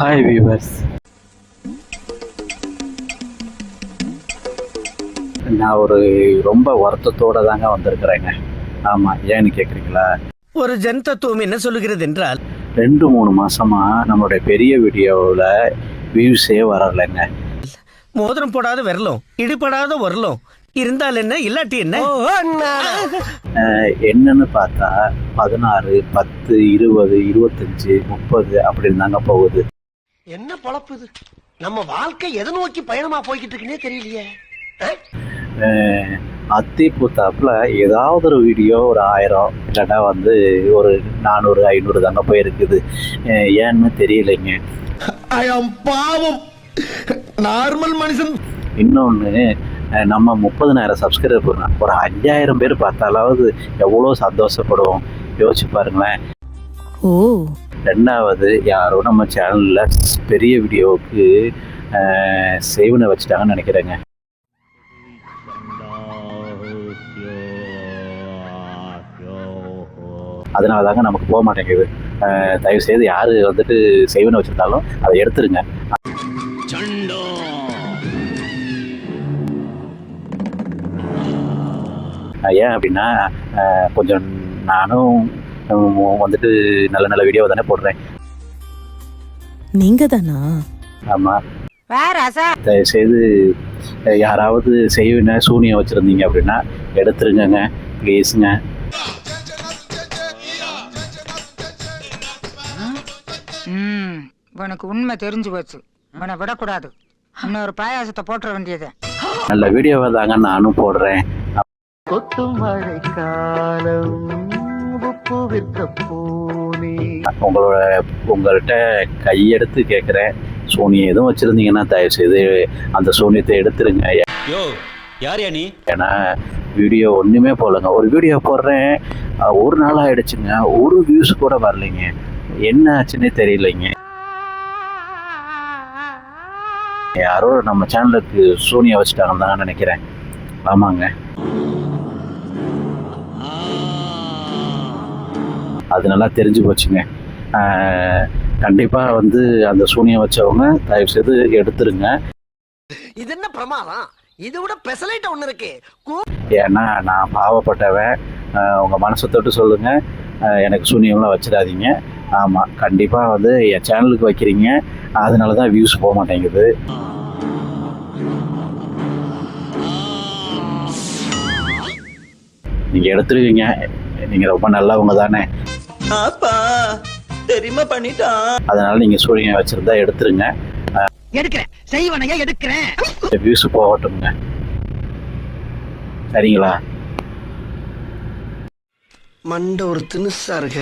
Hi viewers நான் ஒரு ரொம்ப வருத்தத்தோட தாங்க வந்திருக்கிறேங்க. ஆமாம் ஏன்னு கேட்குறீங்களா ஒரு ஜன் தத்துவம் என்ன சொல்லுகிறது என்றால் ரெண்டு மூணு மாசமா நம்மளுடைய பெரிய வீடியோவில் வியூஸே வரலைங்க. மோதிரம் போடாத விரலும் இடிபடாத வரலும் இருந்தால் என்ன இல்லாட்டி என்ன? என்னன்னு பார்த்தா பதினாறு பத்து இருபது இருபத்தஞ்சு முப்பது அப்படின்னு தாங்க போகுது. என்ன பொழப்பு இது? நம்ம வாழ்க்கை எதை நோக்கி பயணமா போய்கிட்டு இருக்குன்னே தெரியலையே. அத்தி பூத்தாப்புல ஏதாவது ஒரு வீடியோ ஒரு ஆயிரம் இல்லைன்னா வந்து ஒரு நானூறு ஐநூறு தாங்க போயிருக்குது. ஏன்னு தெரியலைங்க. பாவம். நார்மல் மனுஷன். இன்னொன்று நம்ம முப்பதனாயிரம் சப்ஸ்கிரைபர் ஒரு அஞ்சாயிரம் பேர் பார்த்தாலாவது எவ்வளோ சந்தோஷப்படுவோம். யோசிச்சு பாருங்களேன். ஓ. ரெண்டாவது யாரோ நம்ம சேனலில் பெரிய வீடியோவுக்கு சேவனை வச்சுட்டாங்கன்னு நினைக்கிறேங்க. அதனால தாங்க நமக்கு போக மாட்டேங்குது. தயவு செய்து யார் வந்துட்டு செய்வனை வச்சுருந்தாலும் அதை எடுத்துருங்க. ஏன் அப்படின்னா கொஞ்சம் நானும் வந்துட்டு நல்ல நல்ல வீடியோ தானே போடுறேன். நீங்க தானா? ஆமாம் தயவு செய்து அஹ், யாராவது செய்வின சூனியம் வச்சுருந்தீங்க அப்படின்னா எடுத்துருங்கங்க ப்ளீஸுங்க உனக்கு உண்மை தெரிஞ்சு போச்சு. உன்னை விடக்கூடாது. இன்னொரு பாயாசத்தை போட்டுற வேண்டியது. நல்ல வீடியோவை தாங்க நானும் போடுறேன். கொட்டு மழை வித்த பூனி. உங்களோட உங்கள்கிட்ட கையெடுத்து கேட்குறேன் சூனியம் எதுவும் வச்சுருந்தீங்கன்னா தயவு செய்து அந்த சூனியத்தை எடுத்துருங்க. யோ யார் யா நீ? ஏன்னா வீடியோ ஒன்றுமே போடலங்க. ஒரு வீடியோ போடுறேன். ஒரு நாள் ஆயிடுச்சுங்க. ஒரு வியூஸ் கூட வரலைங்க. என்ன ஆச்சுன்னே தெரியலைங்க. யாரோ நம்ம சேனலுக்கு சூனியா வச்சுட்டாங்கன்னு தான் நினைக்கிறேன். ஆமாங்க. அது நல்லா தெரிஞ்சு போச்சுங்க. அஹ், கண்டிப்பா வந்து அந்த சூனியம் வச்சவங்க தயவு செய்து எடுத்துருங்க. இது என்ன பிரமாதம்? இதை விட பெசலைட் ஒண்ணு இருக்கு. ஏன்னா நான் பாவப்பட்டவன். அஹ் உங்க மனசை தொட்டு சொல்லுங்க. அஹ் எனக்கு சூனியம்லாம் வச்சிடாதீங்க. ஆமாம் கண்டிப்பாக வந்து என் சேனலுக்கு வைக்கிறீங்க. அதனால தான் வியூஸ் போக மாட்டேங்குது. நீங்கள் எடுத்துருவீங்க. நீங்கள் ரொம்ப நல்லவங்க தானே. ஆப்பா தெரியுமா பண்ணிட்டான் அதனால நீங்கள் சூனியம் வச்சுருந்தா எடுத்துருங்க. எடுக்கிறேன். செய்வனையா எடுக்கிறேன். வியூஸ் போகட்டுங்க சரிங்களா? மண்ட ஒரு இருக்க